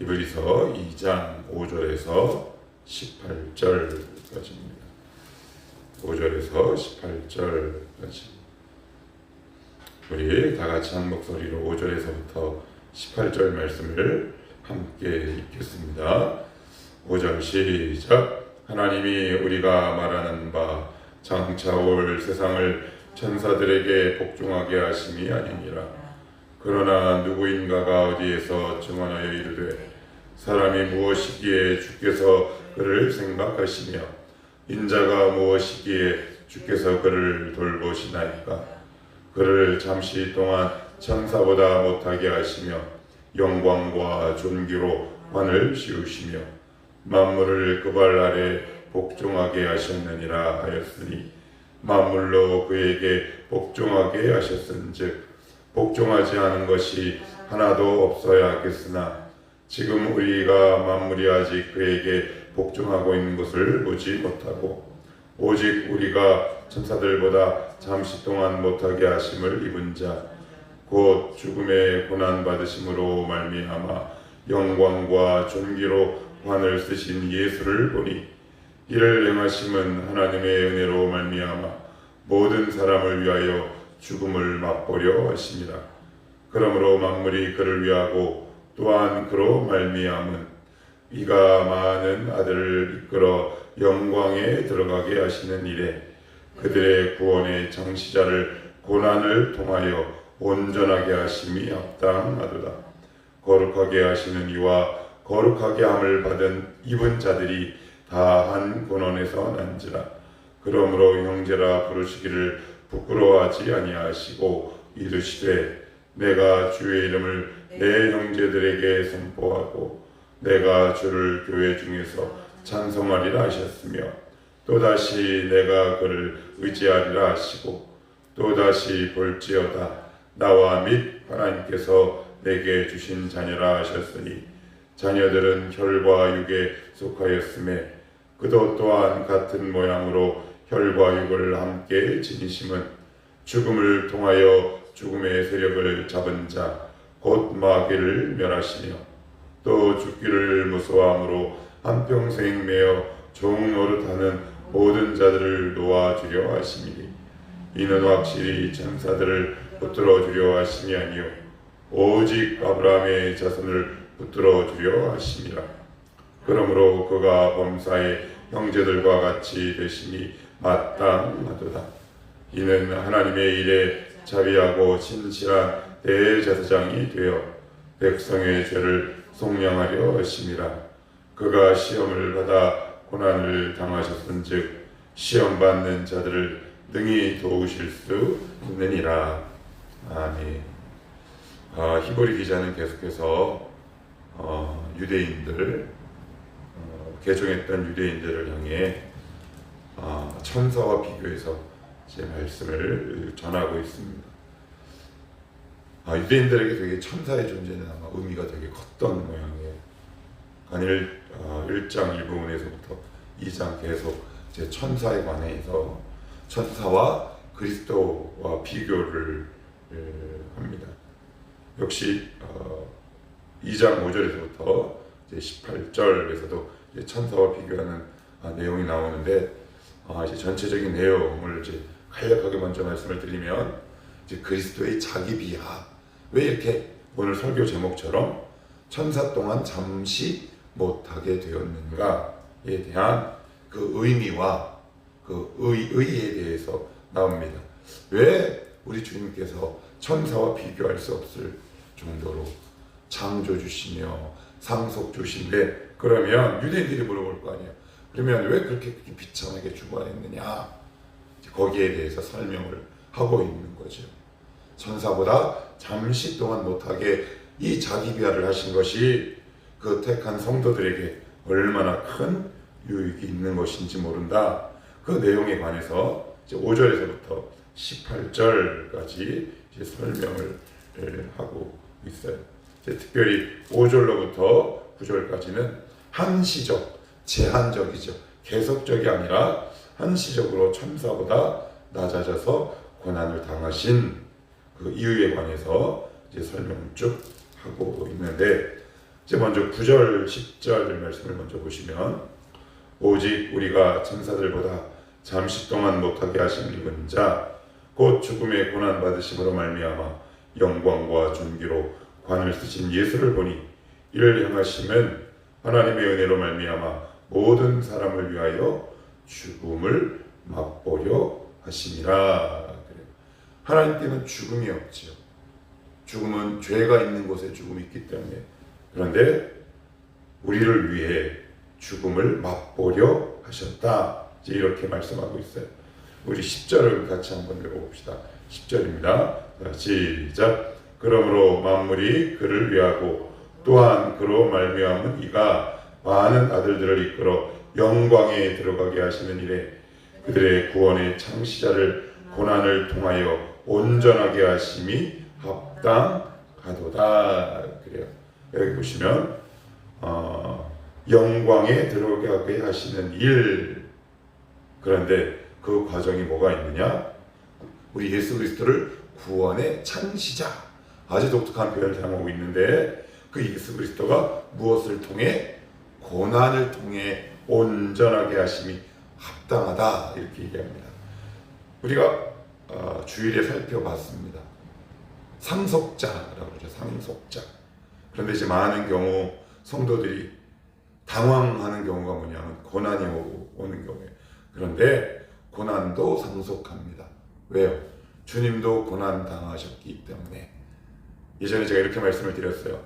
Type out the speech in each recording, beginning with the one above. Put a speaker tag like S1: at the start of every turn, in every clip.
S1: 히브리서 2장 5절에서 18절까지입니다. 5절에서 18절까지 우리 다 같이 한 목소리로 5절에서부터 18절 말씀을 함께 읽겠습니다. 5절 시작 하나님이 우리가 말하는 바 장차 올 세상을 천사들에게 복종하게 하심이 아니니라 그러나 누구인가가 어디에서 증언하여 이르되 사람이 무엇이기에 주께서 그를 생각하시며 인자가 무엇이기에 주께서 그를 돌보시나이까? 그를 잠시 동안 천사보다 못하게 하시며 영광과 존귀로 관을 씌우시며 만물을 그 발 아래 복종하게 하셨느니라 하였으니 만물로 그에게 복종하게 하셨은즉 복종하지 않은 것이 하나도 없어야 하겠으나 지금 우리가 만물이 아직 그에게 복종하고 있는 것을 보지 못하고 오직 우리가 천사들보다 잠시 동안 못하게 하심을 입은 자 곧 죽음의 고난 받으심으로 말미암아 영광과 존귀로 관을 쓰신 예수를 보니 이를 행하심은 하나님의 은혜로 말미암아 모든 사람을 위하여 죽음을 맛보려 하심이라 그러므로 만물이 그를 위하고 또한 그로 말미암은 이가 많은 아들을 이끌어 영광에 들어가게 하시는 일에 그들의 구원의 장시자를 고난을 통하여 온전하게 하심이 합당하도다. 거룩하게 하시는 이와 거룩하게 함을 받은 입은 자들이 다한 근원에서 난지라. 그러므로 형제라 부르시기를 부끄러워하지 아니하시고 이르시되 내가 주의 이름을 내 형제들에게 선포하고 내가 주를 교회 중에서 찬송하리라 하셨으며 또다시 내가 그를 의지하리라 하시고 또다시 볼지어다 나와 및 하나님께서 내게 주신 자녀라 하셨으니 자녀들은 혈과 육에 속하였음에 그도 또한 같은 모양으로 혈과 육을 함께 지니심은 죽음을 통하여 죽음의 세력을 잡은 자 곧 마귀를 멸하시며 또 죽기를 무서워함으로 한평생 매어 종 노릇하는 모든 자들을 놓아주려 하심이니 이는 확실히 천사들을 붙들어 주려 하심이 아니요 오직 아브라함의 자손을 붙들어 주려 하심이라. 그러므로 그가 범사의 형제들과 같이 되심이 마땅하도다. 이는 하나님의 일에 자비하고 진실한 대제사장이 되어 백성의 죄를 속량하려 하심이라. 그가 시험을 받아 고난을 당하셨은즉 시험 받는 자들을 능히 도우실 수 있느니라. 아멘. 아, 히브리 기자는 계속해서 어, 유대인들 어, 개종했던 유대인들을 향해 아, 천사와 비교해서 제 말씀을 전하고 있습니다. 아, 유대인들에게 되게 천사의 존재는 아마 의미가 되게 컸던 모양이에요. 어, 1장 일부분에서부터 2장 계속 제 천사에 관해서 천사와 그리스도와 비교를 에, 합니다. 역시 어, 2장 5절에서부터 이제 18절에서도 천사와 비교하는 아, 내용이 나오는데 아, 이제 전체적인 내용을 이제 간략하게 먼저 말씀을 드리면 이제 그리스도의 자기 비하 왜 이렇게 오늘 설교 제목처럼 천사 동안 잠시 못하게 되었는가에 대한 그 의미와 그 의, 의에 대해서 나옵니다. 왜 우리 주님께서 천사와 비교할 수 없을 정도로 창조 주시며 상속 주신데 그러면 유대인들이 물어볼 거 아니에요. 그러면 왜 그렇게 비참하게 죽어냈느냐? 거기에 대해서 설명을 하고 있는 거죠. 천사보다 잠시 동안 못하게 이 자기 비하를 하신 것이 그 택한 성도들에게 얼마나 큰 유익이 있는 것인지 모른다. 그 내용에 관해서 이제 5절에서부터 18절까지 이제 설명을 예, 하고 있어요. 특별히 5절로부터 9절까지는 한시적, 제한적이죠. 계속적이 아니라 한시적으로 천사보다 낮아져서 고난을 당하신 그 이유에 관해서 이제 설명을 쭉 하고 있는데 이제 먼저 9절, 10절 말씀을 먼저 보시면 오직 우리가 천사들보다 잠시 동안 못하게 하신 입은 자, 곧 죽음의 고난 받으심으로 말미암아 영광과 존귀로 관을 쓰신 예수를 보니 이를 향하심은 하나님의 은혜로 말미암아 모든 사람을 위하여 죽음을 맛보려. 그래요. 하나님께는 죽음이 없지요. 죽음은 죄가 있는 곳에 죽음이 있기 때문에 그런데 우리를 위해 죽음을 맛보려 하셨다. 이제 이렇게 말씀하고 있어요. 우리 10절을 같이 한번 읽어봅시다. 10절입니다. 시작. 그러므로 만물이 그를 위하고 또한 그로 말미암은 이가 많은 아들들을 이끌어 영광에 들어가게 하시는 일에 그들의 구원의 창시자를 고난을 통하여 온전하게 하심이 합당하도다. 그래요. 여기 보시면 어, 영광에 들어가게 하시는 일. 그런데 그 과정이 뭐가 있느냐? 우리 예수 그리스도를 구원의 창시자. 아주 독특한 표현을 사용하고 있는데 그 예수 그리스도가 무엇을 통해 고난을 통해 온전하게 하심이 합당하다 이렇게 얘기합니다. 우리가 어, 주일에 살펴봤습니다. 상속자라고 그러죠. 상속자. 그런데 이제 많은 경우 성도들이 당황하는 경우가 뭐냐면 고난이 오고 오는 경우에 그런데 고난도 상속합니다. 왜요? 주님도 고난 당하셨기 때문에 예전에 제가 이렇게 말씀을 드렸어요.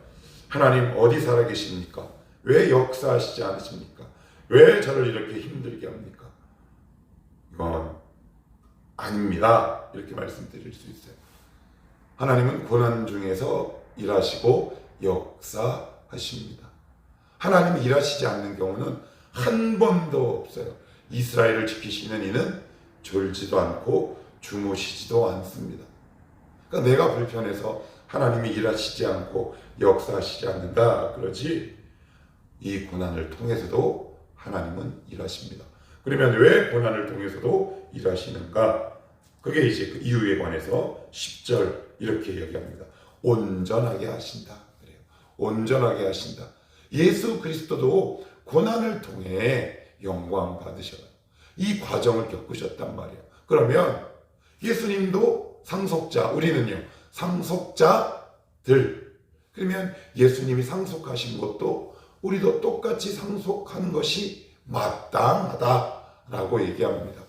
S1: 하나님 어디 살아 계십니까? 왜 역사하시지 않으십니까? 왜 저를 이렇게 힘들게 합니까? 이건 아닙니다. 이렇게 말씀드릴 수 있어요. 하나님은 고난 중에서 일하시고 역사하십니다. 하나님이 일하시지 않는 경우는 한 번도 없어요. 이스라엘을 지키시는 이는 졸지도 않고 주무시지도 않습니다. 그러니까 내가 불편해서 하나님이 일하시지 않고 역사하시지 않는다 그러지 이 고난을 통해서도 하나님은 일하십니다. 그러면 왜 고난을 통해서도 일하시는가? 그게 이제 그 이유에 관해서 10절 이렇게 이야기합니다. 온전하게 하신다. 그래요. 온전하게 하신다. 예수 그리스도도 고난을 통해 영광 받으셔요. 이 과정을 겪으셨단 말이에요. 그러면 예수님도 상속자, 우리는요, 상속자들. 그러면 예수님이 상속하신 것도 우리도 똑같이 상속하는 것이 마땅하다라고 얘기합니다.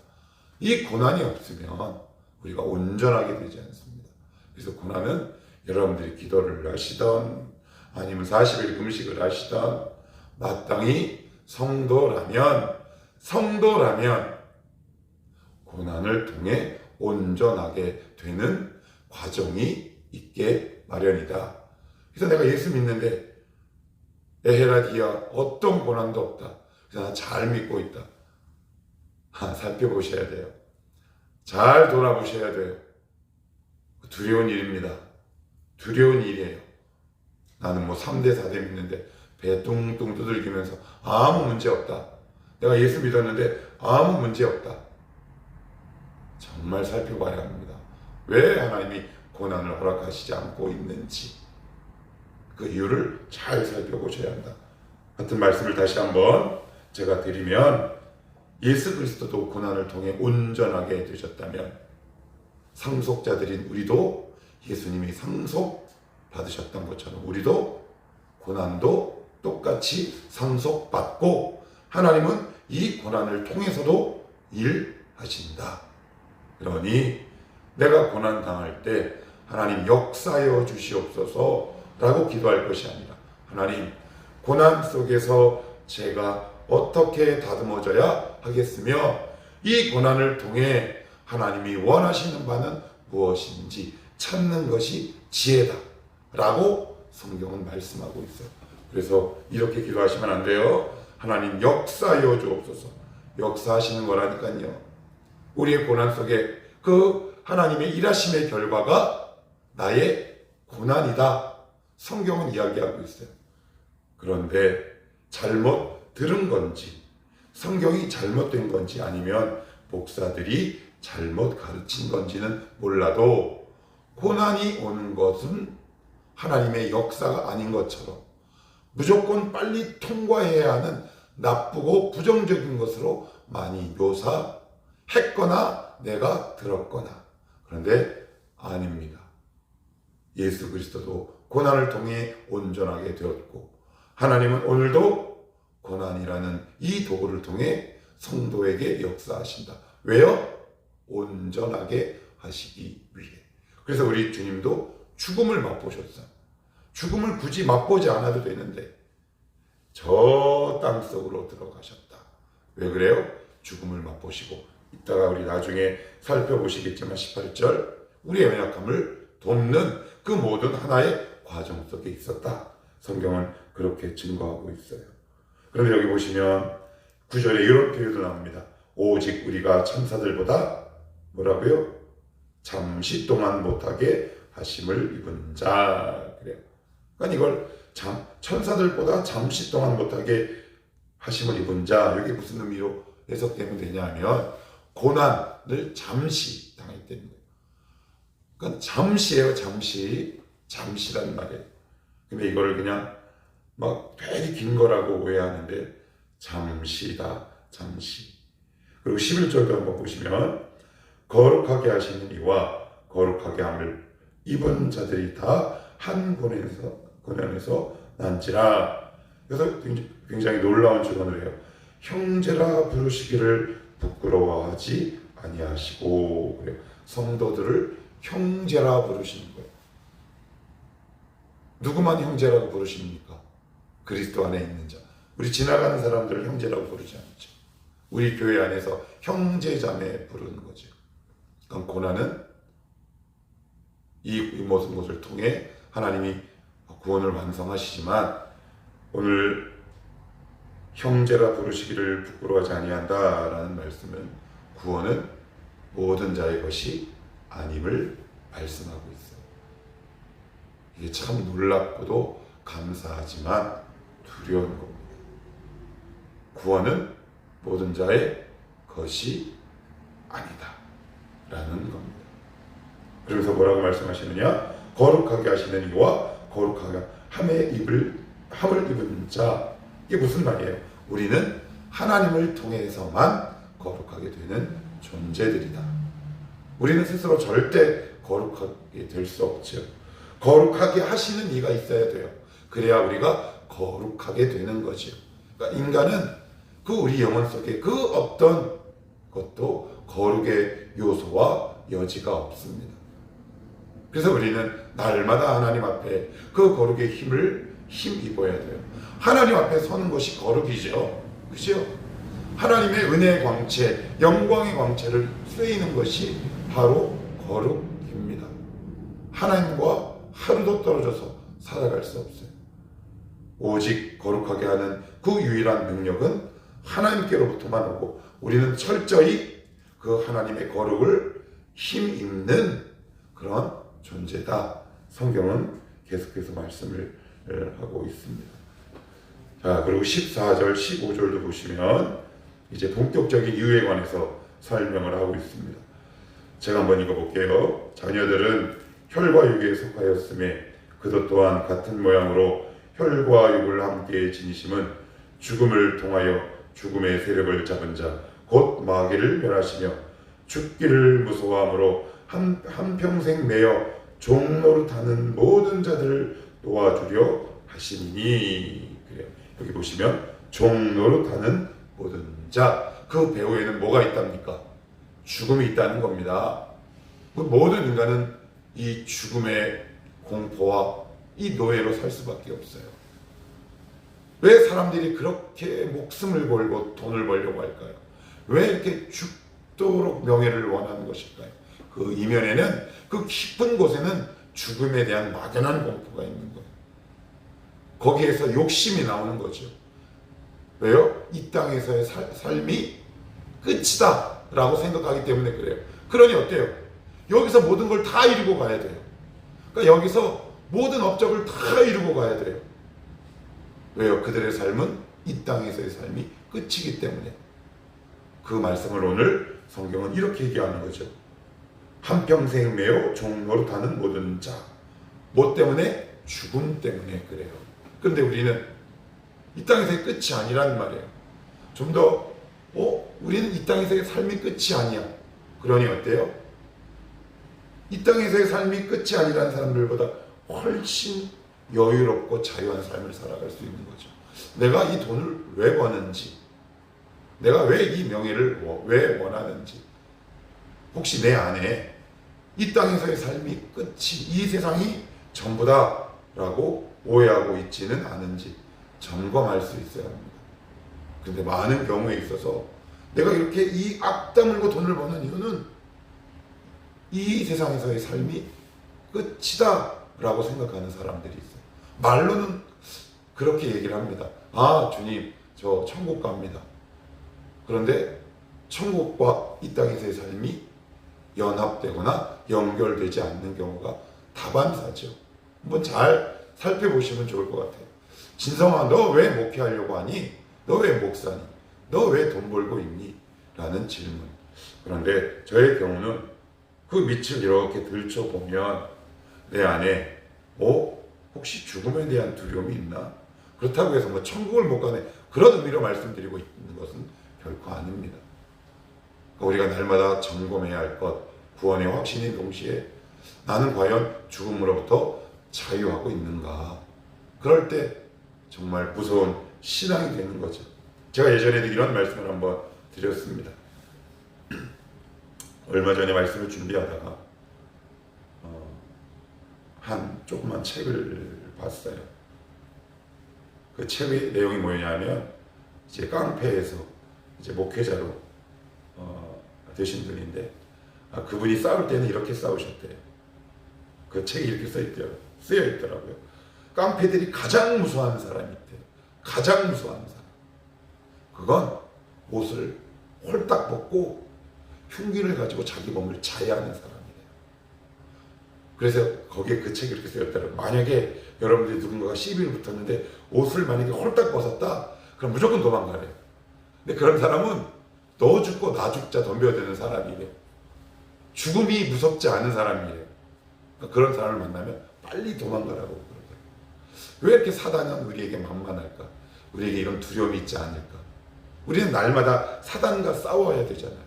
S1: 이 고난이 없으면 우리가 온전하게 되지 않습니다. 그래서 고난은 여러분들이 기도를 하시던 아니면 40일 금식을 하시던 마땅히 성도라면 성도라면 고난을 통해 온전하게 되는 과정이 있게 마련이다. 그래서 내가 예수 믿는데 에헤라디아 어떤 고난도 없다. 그래서 나잘 믿고 있다. 아, 살펴보셔야 돼요. 잘 돌아보셔야 돼요. 두려운 일입니다. 두려운 일이에요. 나는 뭐 3대, 4대 믿는데 배 뚱뚱 두들기면서 아무 문제 없다. 내가 예수 믿었는데 아무 문제 없다. 정말 살펴봐야 합니다. 왜 하나님이 고난을 허락하시지 않고 있는지 그 이유를 잘 살펴보셔야 한다. 같은 말씀을 다시 한번 제가 드리면 예수 그리스도도 고난을 통해 온전하게 되셨다면 상속자들인 우리도 예수님이 상속 받으셨던 것처럼 우리도 고난도 똑같이 상속받고 하나님은 이 고난을 통해서도 일하신다. 그러니 내가 고난 당할 때 하나님 역사여 주시옵소서라고 기도할 것이 아니라 하나님 고난 속에서 제가 어떻게 다듬어져야 하겠으며 이 고난을 통해 하나님이 원하시는 바는 무엇인지 찾는 것이 지혜다. 라고 성경은 말씀하고 있어요. 그래서 이렇게 기도하시면 안 돼요. 하나님 역사여 주옵소서. 역사하시는 거라니까요. 우리의 고난 속에 그 하나님의 일하심의 결과가 나의 고난이다. 성경은 이야기하고 있어요. 그런데 잘못 들은 건지, 성경이 잘못된 건지 아니면 목사들이 잘못 가르친 건지는 몰라도 고난이 오는 것은 하나님의 역사가 아닌 것처럼 무조건 빨리 통과해야 하는 나쁘고 부정적인 것으로 많이 묘사했거나 내가 들었거나 그런데 아닙니다. 예수 그리스도도 고난을 통해 온전하게 되었고 하나님은 오늘도 고난이라는 이 도구를 통해 성도에게 역사하신다. 왜요? 온전하게 하시기 위해. 그래서 우리 주님도 죽음을 맛보셨어요. 죽음을 굳이 맛보지 않아도 되는데 저 땅 속으로 들어가셨다. 왜 그래요? 죽음을 맛보시고 이따가 우리 나중에 살펴보시겠지만 18절 우리의 연약함을 돕는 그 모든 하나의 과정 속에 있었다. 성경은 그렇게 증거하고 있어요. 그런데 여기 보시면 9절에 이런 표현도 나옵니다. 오직 우리가 천사들보다 뭐라고요? 잠시 동안 못하게 하심을 입은 자 그래요. 그러니까 이걸 잠, 천사들보다 잠시 동안 못하게 하심을 입은 자 여기 무슨 의미로 해석되면 되냐면 고난을 잠시 당했다는 거예요. 그러니까 잠시예요, 잠시. 잠시란 말이에요. 근데 이거를 그냥 막 되게 긴 거라고 오해하는데 잠시다, 잠시. 그리고 11절도 한번 보시면 거룩하게 하시는 이와 거룩하게 함을 입은 자들이 다 한 권에서 권면에서 난지라. 그래서 굉장히- 놀라운 주관을 해요. 형제라 부르시기를 부끄러워하지 아니하시고. 성도들을 형제라 부르시는 거예요. 누구만 형제라고 부르십니까? 그리스도 안에 있는 자. 우리 지나가는 사람들을 형제라고 부르지 않죠. 우리 교회 안에서 형제자매 부르는 거죠. 그럼 고난은 이 모든 것을 통해 하나님이 구원을 완성하시지만 오늘 형제라 부르시기를 부끄러워하지 아니한다 라는 말씀은 구원은 모든 자의 것이 아님을 말씀하고 있어요. 이게 참 놀랍고도 감사하지만 두려운 겁니다. 구원은 모든 자의 것이 아니다. 라는 겁니다. 그러면서 뭐라고 말씀하시느냐? 거룩하게 하시는 이와 거룩하게 함의 입을 함을 입은 자 이게 무슨 말이에요? 우리는 하나님을 통해서만 거룩하게 되는 존재들이다. 우리는 스스로 절대 거룩하게 될 수 없죠. 거룩하게 하시는 이가 있어야 돼요. 그래야 우리가 거룩하게 되는 거죠. 그러니까 인간은 그 우리 영혼 속에 그 어떤 것도 거룩의 요소와 여지가 없습니다. 그래서 우리는 날마다 하나님 앞에 그 거룩의 힘을 힘 입어야 돼요. 하나님 앞에 서는 것이 거룩이죠. 그죠? 하나님의 은혜의 광채, 영광의 광채를 쓰이는 것이 바로 거룩입니다. 하나님과 하루도 떨어져서 살아갈 수 없어요. 오직 거룩하게 하는 그 유일한 능력은 하나님께로부터만 오고 우리는 철저히 그 하나님의 거룩을 힘입는 그런 존재다. 성경은 계속해서 말씀을 하고 있습니다. 자, 그리고 14절, 15절도 보시면 이제 본격적인 이유에 관해서 설명을 하고 있습니다. 제가 한번 읽어볼게요. 자녀들은 혈과 육에 속하였음에 그도 또한 같은 모양으로 혈과 육을 함께 지니심은 죽음을 통하여 죽음의 세력을 잡은 자, 곧 마귀를 멸하시며 죽기를 무서워함으로 한, 한평생 매여 종노릇하는 모든 자들을 도와주려 하시니 그래요. 여기 보시면 종노릇하는 모든 자, 그 배후에는 뭐가 있답니까? 죽음이 있다는 겁니다. 그 모든 인간은 이 죽음의 공포와 이 노예로 살 수밖에 없어요. 왜 사람들이 그렇게 목숨을 걸고 돈을 벌려고 할까요? 왜 이렇게 죽도록 명예를 원하는 것일까요? 그 이면에는 그 깊은 곳에는 죽음에 대한 막연한 공포가 있는 거예요. 거기에서 욕심이 나오는 거죠. 왜요? 이 땅에서의 살, 삶이 끝이다 라고 생각하기 때문에 그래요. 그러니 어때요? 여기서 모든 걸 다 이루고 가야 돼요. 그러니까 여기서 모든 업적을 다 이루고 가야 돼요. 왜요? 그들의 삶은 이 땅에서의 삶이 끝이기 때문에. 그 말씀을 오늘 성경은 이렇게 얘기하는 거죠. 한평생 매어 종노릇하는 모든 자. 뭐 때문에? 죽음 때문에 그래요. 그런데 우리는 이 땅에서의 끝이 아니란 말이에요. 좀 더, 어? 우리는 이 땅에서의 삶이 끝이 아니야. 그러니 어때요? 이 땅에서의 삶이 끝이 아니라는 사람들보다 훨씬 여유롭고 자유한 삶을 살아갈 수 있는 거죠. 내가 이 돈을 왜 버는지, 내가 왜 이 명예를 워- 왜 원하는지, 혹시 내 안에 이 땅에서의 삶이 끝이 이 세상이 전부다라고 오해하고 있지는 않은지 점검할 수 있어야 합니다. 근데 많은 경우에 있어서 내가 이렇게 이 악다물고 돈을 버는 이유는 이 세상에서의 삶이 끝이다라고 생각하는 사람들이 있어요. 말로는 그렇게 얘기를 합니다. 아, 주님, 저 천국 갑니다. 그런데 천국과 이 땅에서의 삶이 연합되거나 연결되지 않는 경우가 다반사죠. 한번 잘 살펴보시면 좋을 것 같아요. 진성아, 너 왜 목회하려고 하니? 너 왜 목사니? 너 왜 돈 벌고 있니? 라는 질문. 그런데 저의 경우는 그 밑을 이렇게 들춰보면 내 안에 어? 혹시 죽음에 대한 두려움이 있나? 그렇다고 해서 뭐 천국을 못 가네 그런 의미로 말씀드리고 있는 것은 결코 아닙니다. 우리가 날마다 점검해야 할 것, 구원의 확신인 동시에 나는 과연 죽음으로부터 자유하고 있는가? 그럴 때 정말 무서운 신앙이 되는 거죠. 제가 예전에도 이런 말씀을 한번 드렸습니다. 얼마 전에 말씀을 준비하다가 어, 한 조그만 책을 봤어요. 그 책의 내용이 뭐냐면 이제 깡패에서 이제 목회자로 어, 되신 분인데 아, 그분이 싸울 때는 이렇게 싸우셨대요. 그 책에 이렇게 써 있대요. 쓰여 있더라고요. 깡패들이 가장 무서워하는 사람이 있대요. 가장 무서워하는 사람. 그건 옷을 홀딱 벗고 흉기를 가지고 자기 몸을 자해하는 사람이에요. 그래서 거기에 그 책이 이렇게 쓰였더라고요. 만약에 여러분들이 누군가가 시비를 붙었는데 옷을 만약에 홀딱 벗었다, 그럼 무조건 도망가래요. 근데 그런 사람은 너 죽고 나 죽자 덤벼드는 사람이래요. 죽음이 무섭지 않은 사람이에요. 그러니까 그런 사람을 만나면 빨리 도망가라고 그러더라고요. 왜 이렇게 사단은 우리에게 만만할까? 우리에게 이런 두려움이 있지 않을까? 우리는 날마다 사단과 싸워야 되잖아요.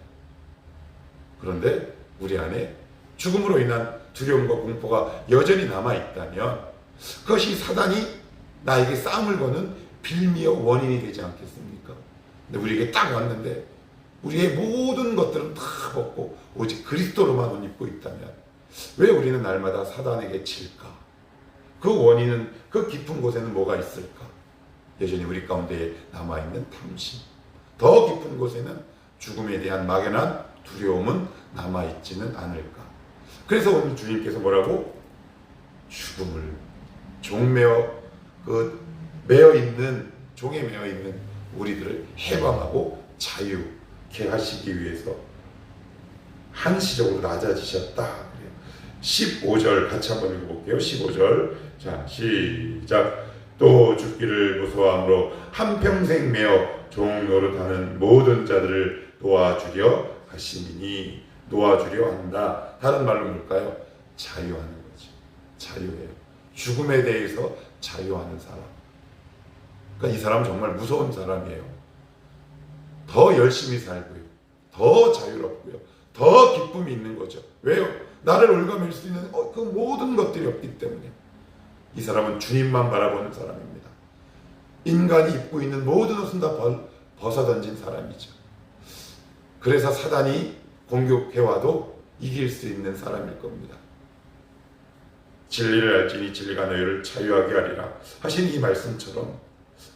S1: 그런데 우리 안에 죽음으로 인한 두려움과 공포가 여전히 남아 있다면 그것이 사단이 나에게 싸움을 거는 빌미와 원인이 되지 않겠습니까? 근데 우리에게 딱 왔는데 우리의 모든 것들은 다 벗고 오직 그리스도로만 옷 입고 있다면 왜 우리는 날마다 사단에게 질까? 그 원인은 그 깊은 곳에는 뭐가 있을까? 여전히 우리 가운데 남아있는 탐심. 더 깊은 곳에는 죽음에 대한 막연한 두려움은 남아있지는 않을까. 그래서 오늘 주님께서 뭐라고? 죽음을 종매어 그 매어 있는 종에 매어 있는 우리들을 해방하고 자유 케 하시기 위해서 한시적으로 낮아지셨다. 그래요. 15절 같이 한번 읽어볼게요. 15절 자 시작 또 죽기를 무서워함으로 한평생 매어 종 노릇하는 모든 자들을 도와주려 하시니 도와주려 한다. 다른 말로 뭘까요? 자유하는 거죠. 자유예요. 죽음에 대해서 자유하는 사람. 그러니까 이 사람 정말 무서운 사람이에요. 더 열심히 살고요. 더 자유롭고요. 더 기쁨이 있는 거죠. 왜요? 나를 올가맬 수 있는 어, 그 모든 것들이 없기 때문에 이 사람은 주님만 바라보는 사람입니다. 인간이 입고 있는 모든 옷은 다 벗, 벗어던진 사람이죠. 그래서 사단이 공격해와도 이길 수 있는 사람일 겁니다. 진리를 알지니 진리가 너희를 자유하게 하리라 하신 이 말씀처럼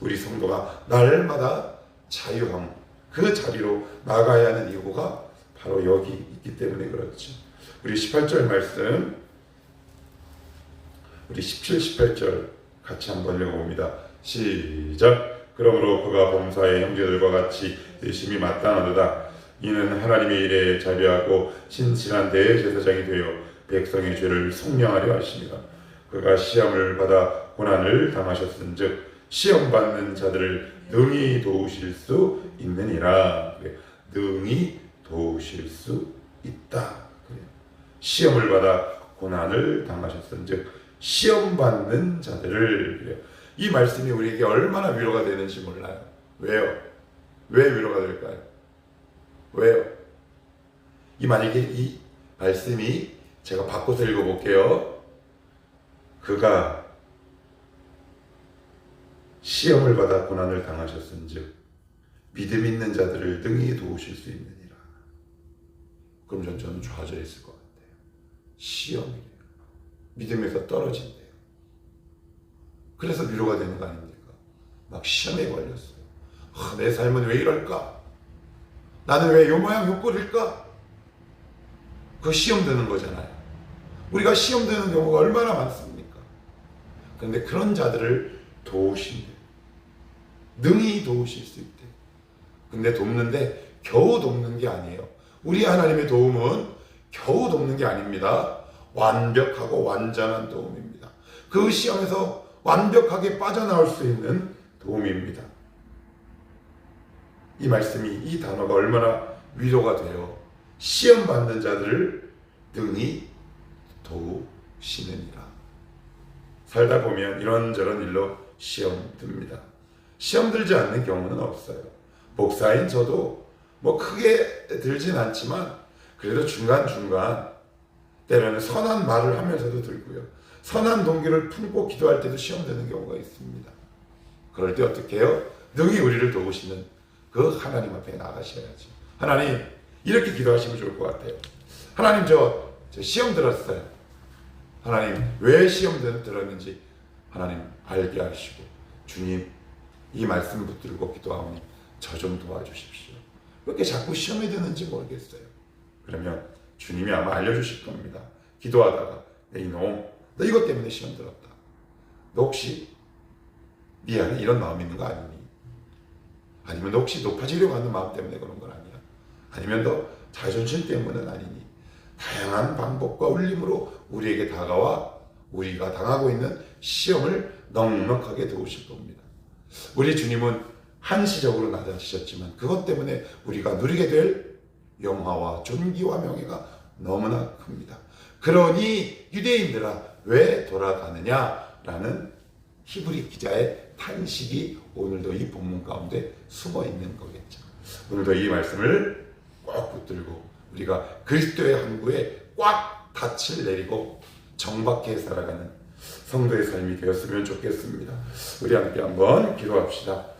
S1: 우리 성도가 날마다 자유함 그 자리로 나가야 하는 이유가 바로 여기 있기 때문에 그렇죠. 우리 18절 말씀 우리 17, 18절 같이 한번 읽어봅니다. 시작. 그러므로 그가 범사의 형제들과 같이 열심히 마땅하도다. 이는 하나님의 일에 자비하고 신실한 대제사장이 되어 백성의 죄를 속량하려 하십니다. 그가 시험을 받아 고난을 당하셨은즉 시험 받는 자들을 능히 도우실 수 있느니라. 능히 도우실 수 있다. 시험을 받아 고난을 당하셨은즉 시험 받는 자들을. 이 말씀이 우리에게 얼마나 위로가 되는지 몰라요. 왜요? 왜 위로가 될까요? 왜요? 이 만약에 이 말씀이 제가 바꿔서 읽어볼게요. 그가 시험을 받아 고난을 당하셨은즉 믿음 있는 자들을 등이 도우실 수 있느니라. 그럼 전 저는 좌절했을것 같아요. 시험이래요. 믿음에서 떨어진대요. 그래서 위로가 되는 거 아닙니까? 막 시험에 걸렸어요. 아, 내 삶은 왜 이럴까? 나는 왜 요 모양 요 꼴일까? 그 시험 드는 거잖아요. 우리가 시험 드는 경우가 얼마나 많습니까? 그런데 그런 자들을 도우신대. 능히 도우실 수 있대. 근데 돕는데 겨우 돕는 게 아니에요. 우리 하나님의 도움은 겨우 돕는 게 아닙니다. 완벽하고 완전한 도움입니다. 그 시험에서 완벽하게 빠져나올 수 있는 도움입니다. 이 말씀이 이 단어가 얼마나 위로가 돼요. 시험 받는 자들을 능히 도우시느니라. 살다 보면 이런저런 일로 시험 듭니다. 시험 들지 않는 경우는 없어요. 목사인 저도 뭐 크게 들진 않지만 그래도 중간중간 때로는 선한 말을 하면서도 들고요. 선한 동기를 품고 기도할 때도 시험 되는 경우가 있습니다. 그럴 때 어떻게 해요? 능히 우리를 도우시는 그 하나님 앞에 나가셔야죠. 하나님, 이렇게 기도하시면 좋을 것 같아요. 하나님, 저, 저 시험 들었어요. 하나님, 왜 시험 들- 들었는지 하나님 알게 하시고, 주님, 이 말씀 붙들고 기도하오니 저 좀 도와주십시오. 왜 이렇게 자꾸 시험에 드는지 모르겠어요. 그러면 주님이 아마 알려주실 겁니다. 기도하다가, 내 이놈, 너 이것 때문에 시험 들었다. 너 혹시 네 안에 이런 마음이 있는 거 아니니? 아니면 너 혹시 높아지려고 하는 마음 때문에 그런 건 아니야? 아니면 너 자존심 때문은 아니니? 다양한 방법과 울림으로 우리에게 다가와 우리가 당하고 있는 시험을 넉넉하게 도우실 겁니다. 우리 주님은 한시적으로 나타나셨지만 그것 때문에 우리가 누리게 될 영화와 존귀와 명예가 너무나 큽니다. 그러니 유대인들아 왜 돌아가느냐라는 히브리 기자의 탄식이 오늘도 이 본문 가운데 숨어 있는 거겠죠. 오늘도 이 말씀을 꼭 붙들고 우리가 그리스도의 항구에 꽉 닻을 내리고 정박해 살아가는 성도의 삶이 되었으면 좋겠습니다. 우리 함께 한번 기도합시다.